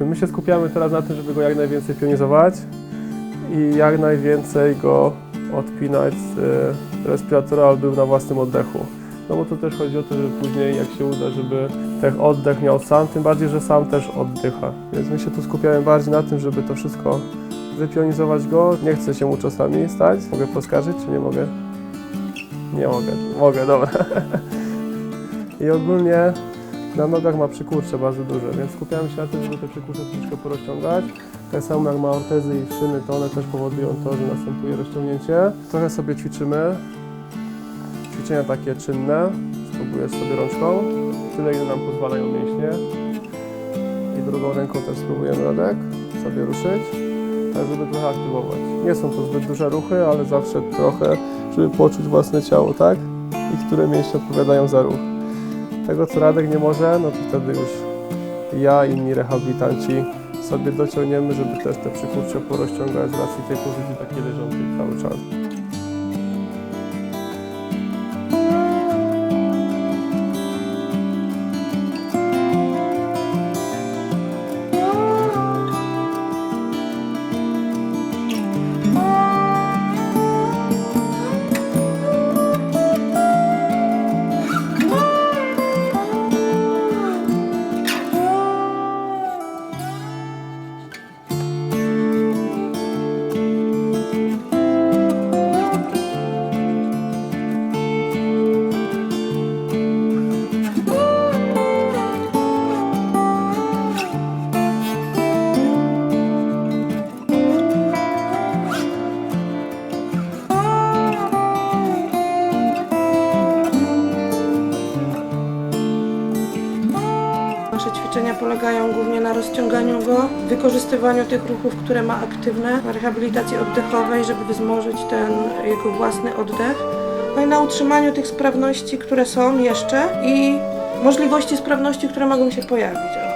My się skupiamy teraz na tym, żeby go jak najwięcej pionizować i jak najwięcej go odpinać z y, respiratora, aby był na własnym oddechu. No bo to też chodzi o to, żeby później jak się uda, żeby ten oddech miał sam, tym bardziej, że sam też oddycha. Więc my się tu skupiamy bardziej na tym, żeby to wszystko wypionizować go. Nie chcę się mu czasami stać. Mogę poskarżyć, czy nie mogę? Nie mogę. Mogę, dobra. I ogólnie na nogach ma przykurcze bardzo duże, więc skupiamy się na tym, żeby te przykurcze troszeczkę porozciągać. Tak samo jak ma ortezy i szyny, to one też powodują to, że następuje rozciągnięcie. Trochę sobie ćwiczymy. Ćwiczenia takie czynne. Spróbuję sobie rączką. Tyle, ile nam pozwalają mięśnie. I drugą ręką też spróbujemy Radek sobie ruszyć. Tak, żeby trochę aktywować. Nie są to zbyt duże ruchy, ale zawsze trochę, żeby poczuć własne ciało, tak? I które mięśnie odpowiadają za ruch. Tego, co Radek nie może, no to wtedy już ja i inni rehabilitanci sobie dociągniemy, żeby też te przykurcze porozciągać z racji tej pozycji takiej leżącej cały czas. Nasze ćwiczenia polegają głównie na rozciąganiu go, wykorzystywaniu tych ruchów, które ma aktywne, na rehabilitacji oddechowej, żeby wzmożyć ten jego własny oddech, no i na utrzymaniu tych sprawności, które są jeszcze i możliwości sprawności, które mogą się pojawić.